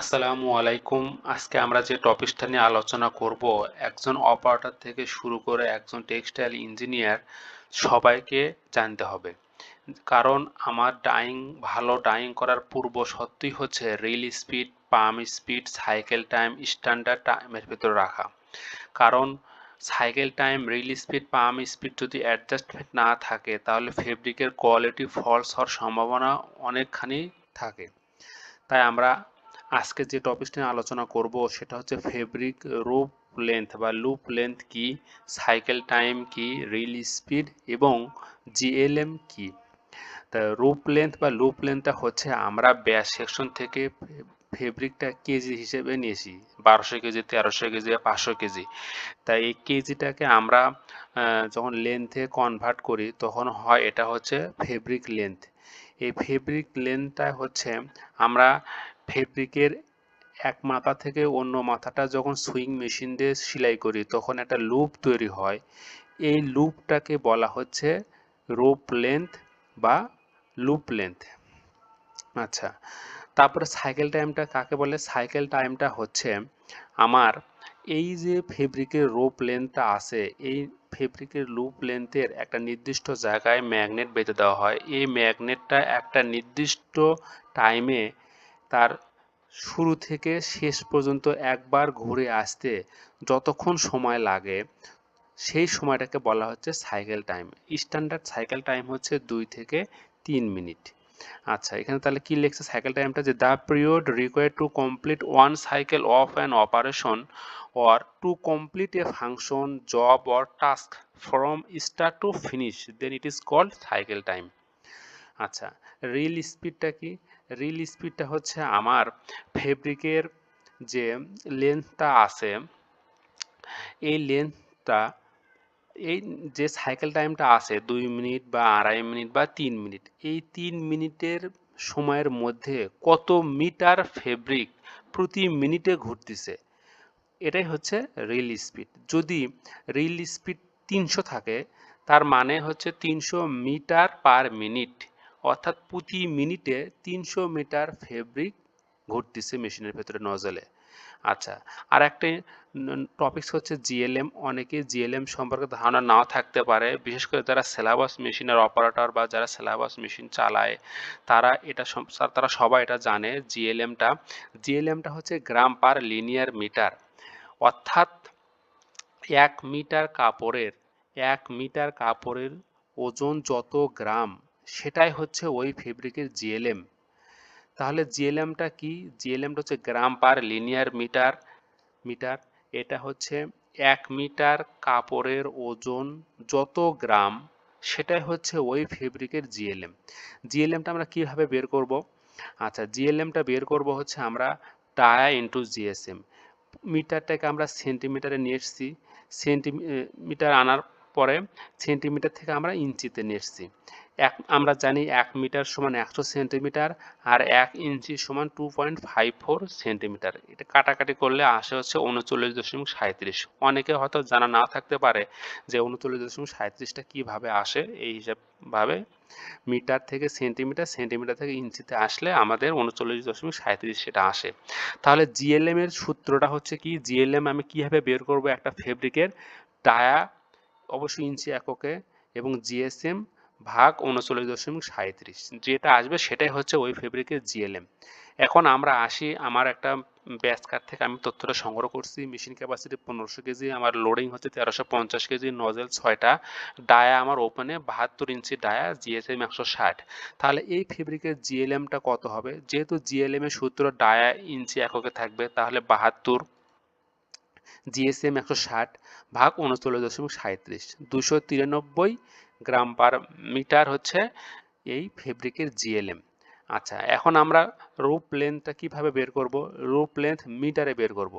আসসালামু আলাইকুম। আজকে আমরা যে টপিকটা নিয়ে আলোচনা করব, একজন অপারেটর থেকে শুরু করে একজন টেক্সটাইল ইঞ্জিনিয়ার সবাইকে জানতে হবে। কারণ আমার ডাইং ভালো ডাইং করার পূর্ব সত্যি হচ্ছে reel speed pump speed cycle time standard টাইমের ভেতর রাখা। কারণ cycle time reel speed pump speed যদি অ্যাডজাস্টমেন্ট না থাকে, তাহলে ফেব্রিকের কোয়ালিটি ফলস হওয়ার সম্ভাবনা অনেকখানি থাকে। তাই আমরা আজকে যে টপিকটা নিয়ে আলোচনা করব, সেটা হচ্ছে ফেব্রিক রুপ লেন্থ বা লুপ লেন্থ কি সাইকেল টাইম কি রিল স্পিড এবং জিএলএম কি? তা রুপ লেন্থ বা লুপ লেন্থটা হচ্ছে আমরা ব্যাস সেকশন থেকে ফেব্রিকটা কেজি হিসেবে নিয়েছি, বারোশো কেজি তেরোশো কেজি বা পাঁচশো কেজি তাই এই কেজিটাকে আমরা যখন লেন্থে কনভার্ট করি, তখন হয় এটা হচ্ছে ফেব্রিক লেন্থ এই ফেব্রিক লেন্থটা হচ্ছে আমরা ফেব্রিকের এক মাথা থেকে অন্য মাথাটা যখন সুইং মেশিন দিয়ে সেলাই করি, তখন একটা লুপ তৈরি হয়। এই লুপটাকে বলা হচ্ছে রোপ লেন্থ বা লুপ লেন্থ। আচ্ছা তারপরে সাইকেল টাইমটা কাকে বলে? সাইকেল টাইমটা হচ্ছে আমার এই যে ফেব্রিকের রোপ লেন্থটা আছে, এই ফেব্রিকের লুপ লেন্থের একটা নির্দিষ্ট জায়গায় ম্যাগনেট বেঁধে দেওয়া হয়। এই ম্যাগনেটটা একটা নির্দিষ্ট টাইমে তার শুরু থেকে শেষ পর্যন্ত একবার ঘুরে আসতে যতক্ষণ সময় লাগে, সেই সময়টাকে বলা হচ্ছে cycle time standard cycle time হচ্ছে দুই থেকে তিন মিনিট আচ্ছা এখানে তাহলে কি লিখছে? সাইকেল টাইমটা যে the period require to complete one cycle of an operation or to complete a function, job or task from start to finish. Then it is called cycle time. আচ্ছা রিল স্পিডটা কি? রিল স্পিডটা হচ্ছে আমার ফেব্রিকের যে লেন্থটা আছে, এই লেন্থটা এই যে সাইকেল টাইমটা আছে দুই মিনিট বা আড়াই মিনিট বা তিন মিনিট, এই তিন মিনিটের সময়ের মধ্যে কত মিটার ফেব্রিক প্রতি মিনিটে ঘুরতেছে? এটাই হচ্ছে রিল স্পিড যদি রিল স্পিড তিনশো থাকে, তার মানে হচ্ছে তিনশো মিটার পার মিনিট অর্থাৎ প্রতি মিনিটে তিনশো মিটার ফেব্রিক ঘুরতেছে মেশিনের ভেতরে নজলে। আচ্ছা আর একটা টপিকস হচ্ছে জিএলএম অনেকে জিএলএম সম্পর্কে ধারণা নাও থাকতে পারে। বিশেষ করে যারা সিলেবাস মেশিনের অপারেটর বা যারা সিলেবাস মেশিন চালায়, তারা এটা তারা সবাই এটা জানে জিএলএমটা জিএলএমটা হচ্ছে গ্রাম পার লিনিয়ার মিটার অর্থাৎ এক মিটার কাপড়ের, এক মিটার কাপড়ের ওজন যত গ্রাম সেটাই হচ্ছে ওই ফেব্রিকের জিএলএম তাহলে জিএলএমটা কি? জিএলএমটা হচ্ছে gram per linear metre metre. এটা হচ্ছে এক মিটার কাপড়ের ওজন যত গ্রাম, সেটাই হচ্ছে ওই ফেব্রিকের জিএলএম জিএলএমটা আমরা কীভাবে বের করব? আচ্ছা জিএলএমটা বের করব হচ্ছে আমরা টায়া ইন্টু জিএসএম মিটারটাকে আমরা সেন্টিমিটারে নিয়ে এসেছি। সেন্টিমিটার আনার পরে সেন্টিমিটার থেকে আমরা ইঞ্চিতে নিয়ে এসেছি। এক, আমরা জানি এক মিটার সমান একশো সেন্টিমিটার আর এক ইঞ্চি সমান two point five four centimetre. এটা কাটাকাটি করলে আসে হচ্ছে উনচল্লিশ দশমিক সাঁত্রিশ অনেকে হয়তো জানা না থাকতে পারে যে উনচল্লিশ দশমিক সাঁত্রিশটা কীভাবে আসে। এই হিসাবভাবে মিটার থেকে সেন্টিমিটার সেন্টিমিটার থেকে ইঞ্চিতে আসলে আমাদের উনচল্লিশ দশমিক সাঁত্রিশ সেটা আসে। তাহলে জিএলএম এর সূত্রটা হচ্ছে কি? জিএলএম আমি কীভাবে বের করব একটা ফেব্রিকের টায়া অবশ্যই ইঞ্চি এককে এবং জিএসএম ভাগ উনচল্লিশ দশমিক সাঁত্রিশ যেটা আসবে সেটাই হচ্ছে ওই ফেব্রিকের জিএলএম এখন আমরা আসি আমার একটা ব্যাস কার্ড থেকে আমি তথ্যটা সংগ্রহ করছি। মেশিন ক্যাপাসিটি পনেরোশো কেজি, আমার লোডিং হচ্ছে তেরোশো পঞ্চাশ কেজি নজেল ছয়টা। ডায়া আমার ওপেনে বাহাত্তর ইঞ্চি ডায়া জিএসএম একশো ষাট। তাহলে এই ফেব্রিকের জিএলএমটা কত হবে? যেহেতু জিএলএম এর সূত্র ডায়া ইঞ্চি এককে থাকবে, তাহলে বাহাত্তর জিএসএম একশো ষাট, ভাগ উনচল্লিশ দশমিক সাঁত্রিশ দুশো তিরানব্বই গ্রাম পার মিটার হচ্ছে এই ফেব্রিকের জিএলএম আচ্ছা এখন আমরা রূপ লেন্থটা কীভাবে বের করব? রূপ লেন্থ মিটারে বের করব।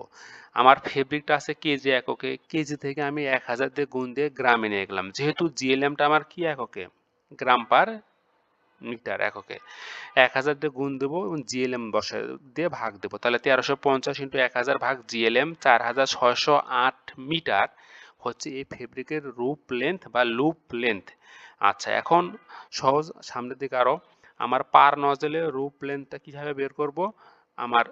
আমার ফেব্রিকটা আছে কেজি এককে। কেজি থেকে আমি এক হাজার দিয়ে গুণ দিয়ে গ্রামে নিয়ে গেলাম। যেহেতু জিএলএমটা আমার কি এককে? গ্রাম পার মিটার এককে। এক হাজার দিয়ে গুণ দেবো এবং জিএলএম বসে দিয়ে ভাগ দেবো। তাহলে তেরোশো পঞ্চাশ ইন্টু এক হাজার ভাগ জিএলএম চার হাজার ছয়শো আট মিটার হচ্ছে এই ফেব্রিকের রূপ লেন্থ বা লুপ লেন্থ আচ্ছা এখন সহজ সামনের দিকে আরও আমার পার নজলে রূপ লেন্থটা কীভাবে বের করব? আমার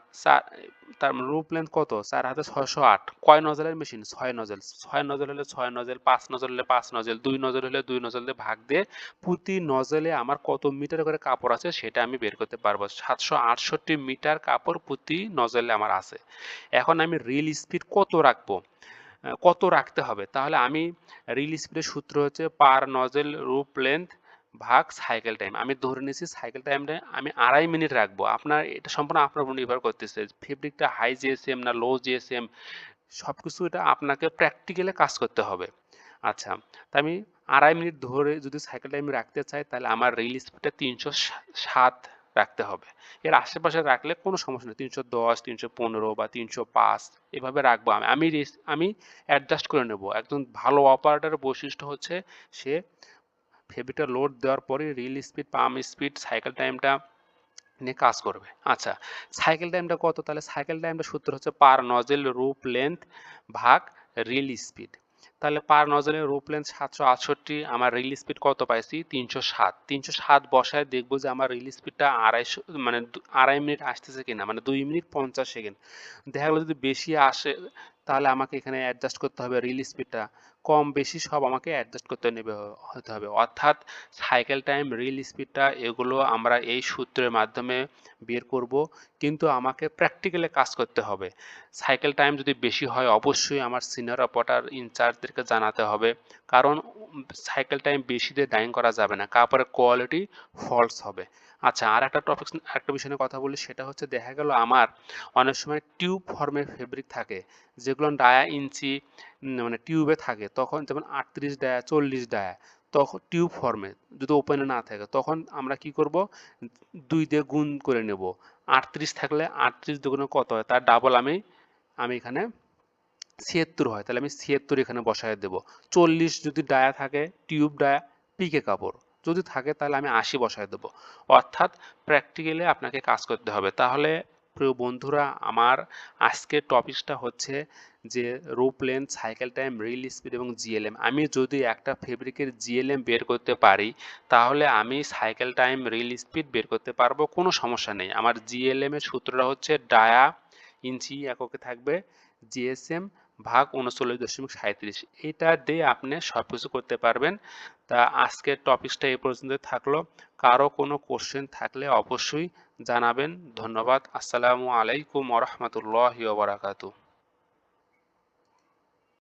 তার রুপ লেন্থ কত? চার হাজার ছয়শো আট। কয় নজলের মেশিন ছয় নজল ছয় নজল হলে ছয় নজল পাঁচ নজল হলে পাঁচ নজল দুই নজল হলে দুই নজল দিয়ে ভাগ দিয়ে প্রতি নজলে আমার কত মিটার করে কাপড় আছে সেটা আমি বের করতে পারব। সাতশো আটষট্টি মিটার কাপড় প্রতি নজলে আমার আছে। এখন আমি রিল স্পিড কত রাখব? কত রাখতে হবে? তাহলে আমি রিল স্পিডের সূত্র হচ্ছে পার নজেল রুপ লেন্থ ভাগ সাইকেল টাইম আমি ধরে নিয়েছি সাইকেল টাইমটা আমি আড়াই মিনিট রাখব। আপনার এটা সম্পূর্ণ আপনার উপর নির্ভর করতেছে। ফেব্রিকটা হাই জিএসএম না লো জিএসএম সব কিছু এটা আপনাকে প্র্যাকটিক্যালে কাজ করতে হবে। আচ্ছা তা আমি আড়াই মিনিট ধরে যদি সাইকেল টাইম রাখতে চাই, তাহলে আমার রিল স্পিডটা তিনশো সাত রাখতে হবে। এর আশেপাশে রাখলে কোনো সমস্যা নেই। তিনশো দশ, তিনশো পনেরো বা তিনশো পাঁচ এভাবে রাখব আমি। আমি আমি অ্যাডজাস্ট করে নেব। একজন ভালো অপারেটারের বৈশিষ্ট্য হচ্ছে সে ফেভিটা লোড দেওয়ার পরে reel speed pump speed cycle টাইমটা নিয়ে কাজ করবে। আচ্ছা সাইকেল টাইমটা কত? তাহলে সাইকেল টাইমটা সূত্র হচ্ছে পার নজেল রুপ লেন্থ ভাগ রিল স্পিড তাহলে পার নজরে রুপ লেন্থ সাতশো আটষট্টি, আমার রিল স্পিড কত পাইছি? তিনশো সাত। তিনশো সাত বসায় দেখব যে আমার রিল স্পিডটা আড়াইশো মানে আড়াই মিনিট আসতেছে কিনা মানে দুই মিনিট পঞ্চাশ সেকেন্ড। দেখা গেলো যদি বেশি আসে তাহলে আমাকে এখানে অ্যাডজাস্ট করতে হবে রিল স্পিডটা কম বেশি সব আমাকে অ্যাডজাস্ট করতে নেবে, হতে হবে। অর্থাৎ সাইকেল টাইম রিল স্পিডটা এগুলো আমরা এই সূত্রের মাধ্যমে বের করব। কিন্তু আমাকে প্র্যাকটিক্যালে কাজ করতে হবে। সাইকেল টাইম যদি বেশি হয়, অবশ্যই আমার সিনিয়র অপারেটর ইনচার্জদেরকে জানাতে হবে। কারণ সাইকেল টাইম বেশি দিয়ে ডাইং করা যাবে না। কাপড়ের কোয়ালিটি ফলস হবে। আচ্ছা আর একটা টপিক একটা বিষয় নিয়ে কথা বলি, সেটা হচ্ছে দেখা গেল আমার অনেক সময় টিউব ফর্মের ফেব্রিক থাকে, যেগুলো ডায়া ইঞ্চি মানে টিউবে থাকে, তখন যেমন আটত্রিশ ডায়া চল্লিশ ডায়া তখন টিউব ফর্মে যদি ওপেনে না থাকে, তখন আমরা কি করব? দুই দিয়ে গুণ করে নেব, আটত্রিশ থাকলে আটত্রিশ দুগুণে কত হয়? তার ডাবল আমি আমি এখানে ছিয়াত্তর হয়, তাহলে আমি ছিয়াত্তর এখানে বসায় দেব, চল্লিশ যদি ডায়া থাকে টিউব ডায়া পিকে কাপড় যদি থাকে তাহলে আমি আশি বসায় দেবো। অর্থাৎ প্র্যাকটিক্যালি আপনাকে কাজ করতে হবে। তাহলে প্রিয় বন্ধুরা, আমার আজকের টপিকসটা হচ্ছে যে loop length cycle time reel speed এবং জিএলএম আমি যদি একটা ফেব্রিকের জিএলএম বের করতে পারি, তাহলে আমি সাইকেল টাইম রিল স্পিড বের করতে পারব, কোনো সমস্যা নেই। আমার জিএলএম এর সূত্রটা হচ্ছে ডায়া ইঞ্চি এককে থাকবে জিএসএম ভাগ উনচল্লিশ দশমিক সাঁত্রিশ এটা দিয়ে আপনি সব কিছু করতে পারবেন। তা আজকের টপিকসটা এই পর্যন্ত থাকল। কারও কোনো কোশ্চেন থাকলে অবশ্যই জানাবেন। ধন্যবাদ। আসসালামু আলাইকুম ওরহমতুল্লাহ বারাকাতু